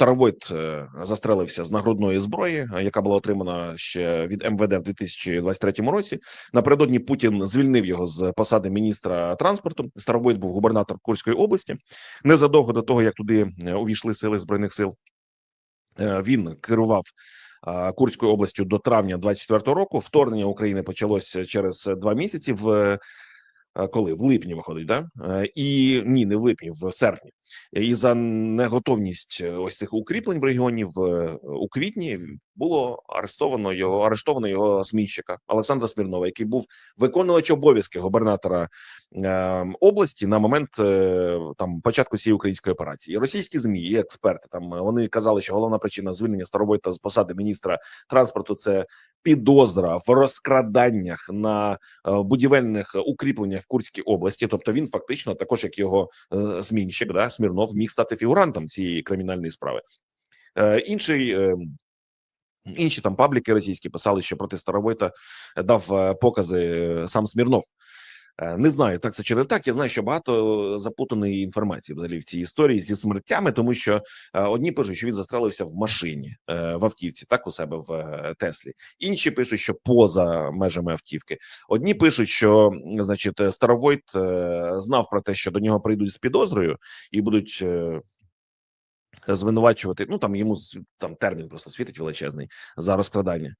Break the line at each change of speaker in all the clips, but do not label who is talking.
Старовойт е, застрелився з нагрудної зброї, е, яка була отримана ще від МВД в 2023 році. Напередодні Путін звільнив його з посади міністра транспорту. Старовойт був губернатор Курської області. Незадовго до того, як туди е, увійшли сили збройних сил, він керував. Курською областю до травня 24 року вторгнення України почалося через два місяці. В коли в липні виходить, да Е, і ні, не в липні, в серпні. І за неготовність е, ось цих укріплень в регіоні в е, у квітні було арестовано його арештовано його сміщика Олександра Смірнова, який був виконувач обов'язки губернатора е, області на момент е, там початку цієї української операції. Російські змі і експерти там е, вони казали, що головна причина звільнення Старовойта з посади міністра транспорту це підозра в розкраданнях на е, будівельних укріпленнях в Курській області. Тобто він фактично, також як його змінщик, да Смірнов, міг стати фігурантом цієї кримінальної справи. Інший. Інші там пабліки російські писали, що проти Старовойта дав покази сам Смірнов. Е, Не знаю, так це чи не так. Я знаю, що багато заплутаної інформації взагалі в цій історії зі смертями, тому що е, одні пишуть, що він застрелився в машині е, в автівці, так у себе в е, Теслі. Інші пишуть, що поза межами автівки. Одні пишуть, що значить е, Старовойт е, знав про те, що до нього прийдуть з підозрою і будуть. е, Звинувачувати, ну там йому там термін просто світить величезний за розкрадання, Е,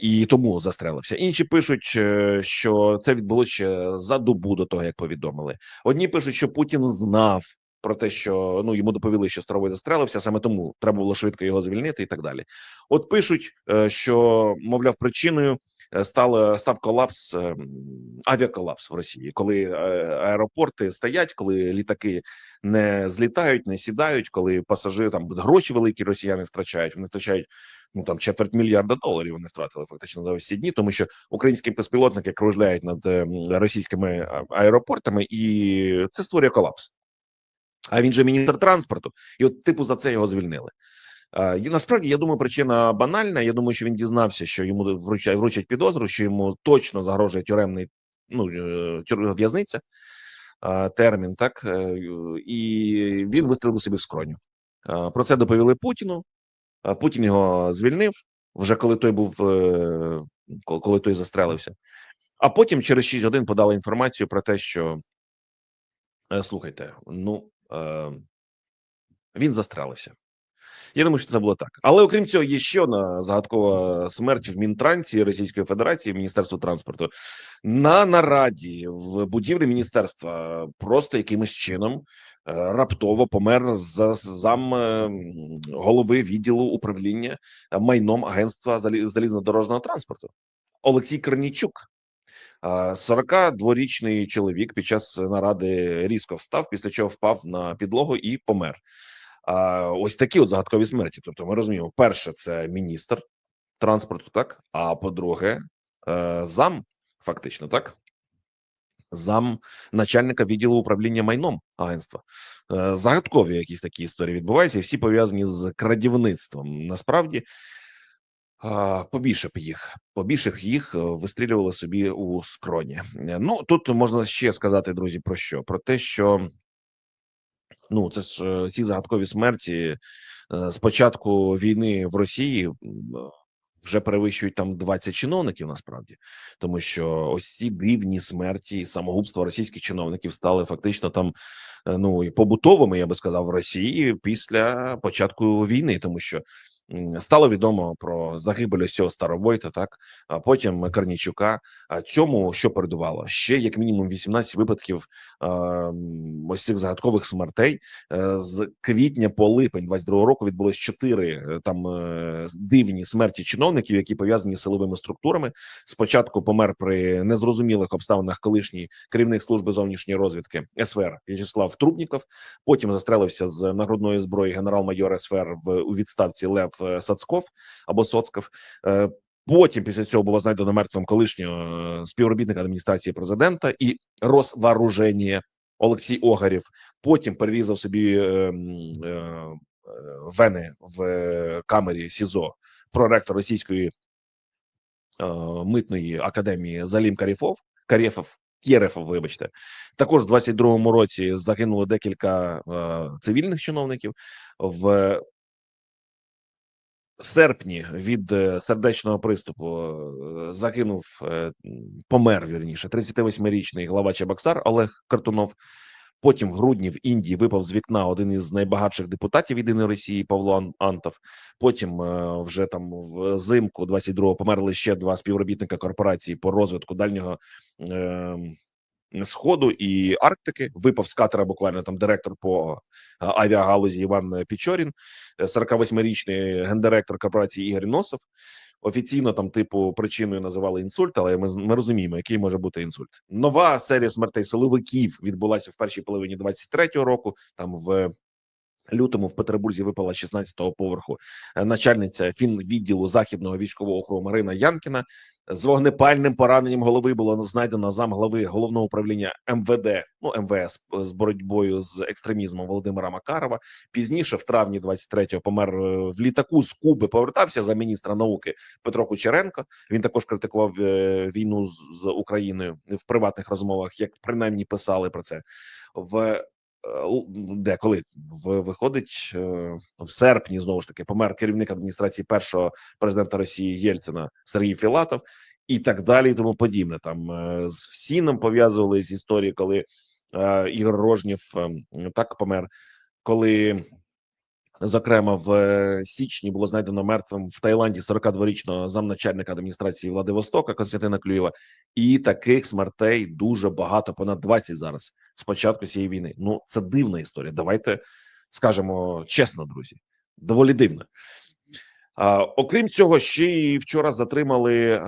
і тому застрелився. Інші пишуть, е, що це відбулося ще за добу до того, як повідомили. Одні пишуть, що Путін знав про те, що ну йому доповіли, що Старовой застрелився, саме тому треба було швидко його звільнити, і так далі. От пишуть, е, що мовляв, причиною е, став, став колапс, е, авіаколапс в Росії, коли аеропорти стоять, коли літаки не злітають, не сідають, коли пасажири там гроші великі росіяни втрачають. Вони втрачають ну там четверть мільярда доларів. Вони втратили фактично за ці дні, тому що українські безпілотники кружляють над е, російськими аеропортами, і це створює колапс. А він же міністр транспорту, і от типу за це його звільнили. І насправді я думаю, причина банальна. Я думаю, що він дізнався, що йому вручать, вручать підозру, що йому точно загрожує тюремний ну е, в'язниця термін, так е, і він вистрілив собі в скроню. Про це доповіли Путіну. Путін його звільнив вже коли той був е, коли той застрелився. А потім через 6 годин подали інформацію про те, що слухайте, ну він застрелився. Я думаю, що це було так. Але окрім цього, є ще одна загадкова смерть в Мінтранці Російської Федерації, Міністерства транспорту. На нараді в будівлі міністерства просто якимось чином е, раптово помер за зам е, голови відділу управління майном агентства залі- залізнодорожнього транспорту Олексій Корнійчук. А, 42-річний чоловік під час наради різко встав, після чого впав на підлогу і помер. Ось такі от загадкові смерті. Тобто, ми розуміємо, перше, це міністр транспорту, так а по-друге, е, зам, фактично, так. Зам начальника відділу управління майном агентства. Е, Загадкові якісь такі історії відбуваються, і всі пов'язані з крадівництвом. Насправді, побільше б їх, побільше б їх е, вистрілювали собі у скроні. Е, Ну тут можна ще сказати, друзі, про що? Про те, що ну це ж е, ці загадкові смерті з початку війни в Росії вже перевищують там 20 чиновників. Насправді, тому що ось ці дивні смерті і самогубства російських чиновників стали фактично там ну і побутовими, я би сказав, в Росії після початку війни, тому що стало відомо про загибель ось цього Старовойта, так а потім Корнійчука. А цьому що передувало? Ще як мінімум 18 випадків ось цих загадкових смертей. Е, З квітня по липень 22 року відбулось чотири е, там е, дивні смерті чиновників, які пов'язані з силовими структурами. Спочатку помер при незрозумілих обставинах колишній керівник служби зовнішньої розвідки СВР В'ячеслав Трубніков. Потім застрелився з нагрудної зброї генерал-майор СВР в у відставці Лев е, Сацков або Соцков. Е, Потім після цього було знайдено мертвим колишнього е, співробітника адміністрації президента і Росвооруження Олексій Огарів. Потім перерізав собі е, вени в камері СІЗО проректор російської митної академії Залім Каріфов Карєфов. Кєрефов, вибачте, також в 22-му році загинуло декілька е, цивільних чиновників. В серпні від е, сердечного приступу е, загинув, е, помер вірніше, 38-річний глава Чебоксар Олег Картунов. Потім в грудні в Індії випав з вікна один із найбагатших депутатів єдиної Росії Павло Ан- Антов. Потім вже там взимку 22-го померли ще два співробітника корпорації по розвитку дальнього е, сходу і Арктики. Випав з катера буквально там директор по е, авіагалузі Іван Пічорін, е, 48-річний гендиректор корпорації Ігор Носов. Офіційно там, типу, причиною називали інсульт, але ми ми розуміємо, який може бути інсульт. Нова серія смертей силовиків відбулася в першій половині 23-го року. Там в лютому в Петербурзі випала з 16-го поверху е, начальниця фінвідділу західного військового округу Марина Янкіна. З вогнепальним пораненням голови було знайдено замглави головного управління МВД, ну МВС з боротьбою з екстремізмом Володимира Макарова. Пізніше, в травні 23-го, помер е, в літаку з Куби. Повертався за міністра науки Петро Кучеренко. Він також критикував е, війну з Україною в приватних розмовах, як принаймні писали про це в. Е, л- Де коли виходить е, в серпні знову ж таки помер керівник адміністрації першого президента Росії Єльцина Сергій Філатов і так далі, і тому подібне. Там е, з всі нам пов'язували з історії, коли Ігор Рожнєв е, так помер, коли Зокрема, в е, січні було знайдено мертвим в Таїланді 42-річного замначальника адміністрації Владивостока Костянтина Клюєва, і таких смертей дуже багато, понад 20 зараз з початку цієї війни. Ну це дивна історія. Давайте скажемо чесно, друзі, доволі дивна. Окрім цього, ще й вчора затримали е,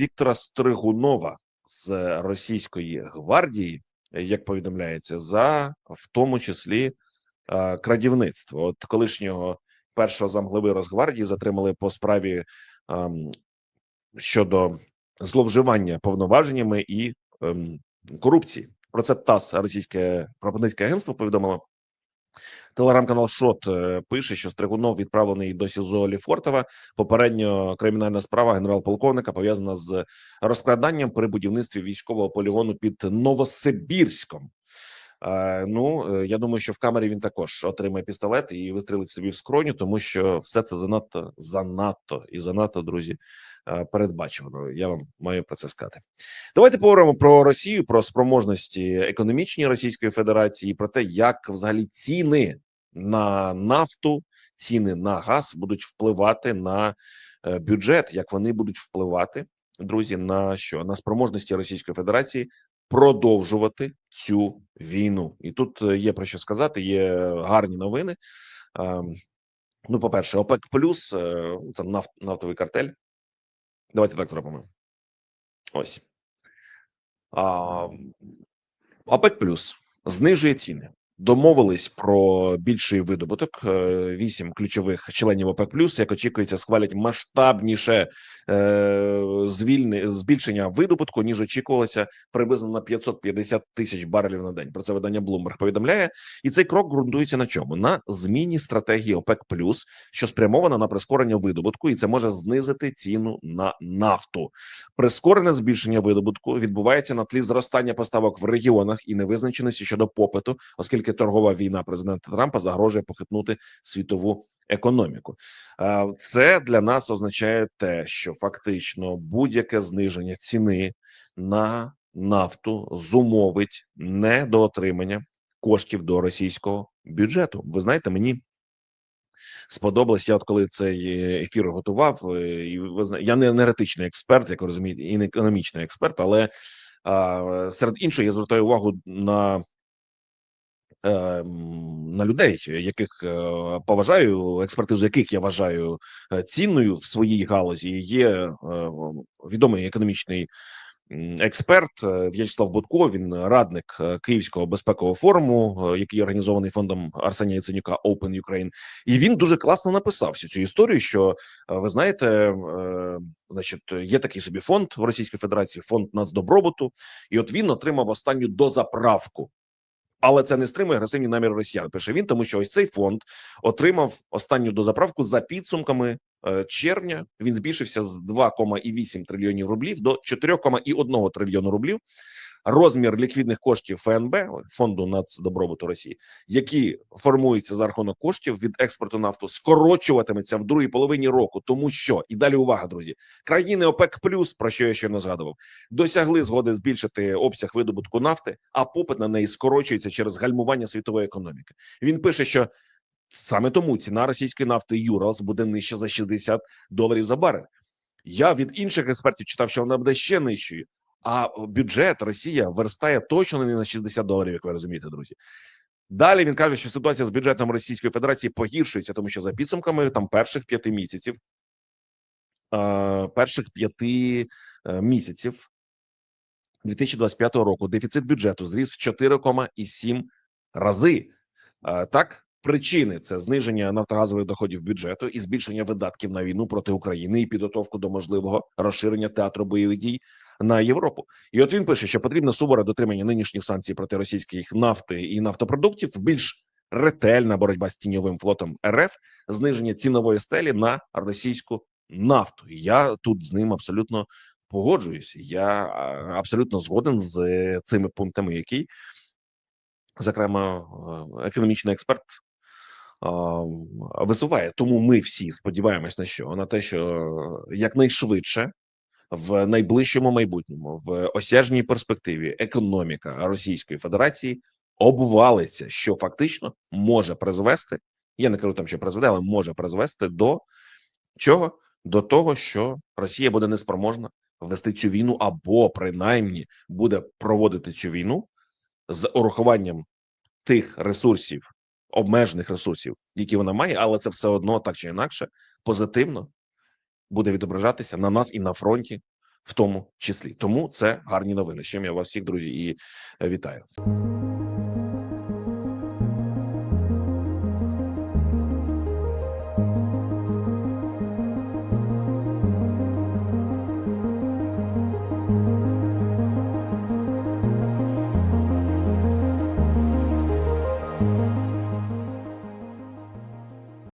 Віктора Стригунова з російської гвардії, як повідомляється, за в тому числі крадівництво. От колишнього першого замглави Росгвардії затримали по справі ем, щодо зловживання повноваженнями і ем, корупції. Про це ТАСС, російське пропагандистське агентство, повідомило. Телеграм-канал Шот е, пише, що Стригунов відправлений до СІЗО Ліфортова. Попередньо кримінальна справа генерал-полковника пов'язана з розкраданням при будівництві військового полігону під Новосибірськом. Е, ну е, я думаю, що в камері він також отримає пістолет і вистрілить собі в скроню, тому що все це занадто занадто і занадто, друзі, е, передбачувано. Я вам маю про це сказати. Давайте поговоримо про Росію, про спроможності економічні Російської Федерації, про те, як взагалі ціни на нафту, ціни на газ будуть впливати на бюджет, як вони будуть впливати, друзі, на що на спроможності Російської Федерації продовжувати цю війну. І тут е, є про що сказати. Є гарні новини. Ем, Ну, по перше, ОПЕК плюс е, це нафт, нафтовий картель. Давайте так зробимо. Ось. А, ОПЕК плюс знижує ціни. Домовились про більший видобуток. Е, Вісім ключових членів ОПЕК плюс, як очікується, схвалять масштабніше е, звільни збільшення видобутку, ніж очікувалося приблизно на 550 тисяч барелів на день. Про це видання Bloomberg повідомляє, і цей крок ґрунтується на чому? На зміні стратегії ОПЕК плюс, що спрямована на прискорення видобутку, і це може знизити ціну на нафту. Прискорене збільшення видобутку відбувається на тлі зростання поставок в регіонах і невизначеності щодо попиту, оскільки торгова війна президента Трампа загрожує похитнути світову економіку. Це для нас означає те, що фактично будь-яке зниження ціни на нафту зумовить недоотримання коштів до російського бюджету. Ви знаєте, мені сподобалось. Я от коли цей ефір готував, е, і ви я не енергетичний експерт, як розумієте, і не економічний експерт, але а, серед іншого я звертаю увагу на. Е, На людей, яких е, поважаю, експертизу яких я вважаю е, цінною в своїй галузі, є е, відомий економічний експерт В'ячеслав Будко. Він радник Київського безпекового форуму, який організований фондом Арсенія Яценюка Open Ukraine. І він дуже класно написав всю цю історію. Що ви знаєте, значить, є такий собі фонд в Російській Федерації, фонд нацдобробуту, і от він отримав останню дозаправку. Але це не стримує агресивні наміри росіян. Пише він, тому що ось цей фонд отримав останню дозаправку за підсумками е, червня. Він збільшився з 2,8 трильйонів рублів до 4,1 трильйону рублів. Розмір ліквідних коштів ФНБ фонду нацдобробуту Росії, які формуються за рахунок коштів від експорту нафту, скорочуватиметься в другій половині року, тому що і далі увага, друзі, країни ОПЕК плюс, про що я ще не згадував, досягли згоди збільшити обсяг видобутку нафти, а попит на неї скорочується через гальмування світової економіки. Він пише, що саме тому ціна російської нафти Юралс буде нижча за 60 доларів за барель. Я від інших експертів читав, що вона буде ще нижчою. А бюджет Росія верстає точно не на 60 доларів, як ви розумієте, друзі. Далі він каже, що ситуація з бюджетом Російської Федерації погіршується, тому що за підсумками там перших п'яти місяців, перших п'яти е, місяців 2025 року дефіцит бюджету зріс в 4,7 рази. Так, причини це зниження нафтогазових доходів бюджету і збільшення видатків на війну проти України і підготовку до можливого розширення театру бойових дій на Європу. І от він пише, що потрібно суворе дотримання нинішніх санкцій проти російських нафти і нафтопродуктів, більш ретельна боротьба з тіньовим флотом РФ, зниження цінової стелі на російську нафту. Я тут з ним абсолютно погоджуюсь. Я абсолютно згоден з е, цими пунктами, які, зокрема, е, економічний експерт висуває. Тому ми всі сподіваємось на що? На те, що якнайшвидше в найближчому майбутньому, в осяжній перспективі, економіка Російської Федерації обвалиться, що фактично може призвести. Я не кажу там, що призведе, але може призвести до чого? До того, що Росія буде неспроможна вести цю війну, або принаймні буде проводити цю війну з урахуванням тих ресурсів, обмежених ресурсів, які вона має, але це все одно так чи інакше позитивно буде відображатися на нас і на фронті, в тому числі. Тому це гарні новини. з я вас всіх друзі і е, вітаю.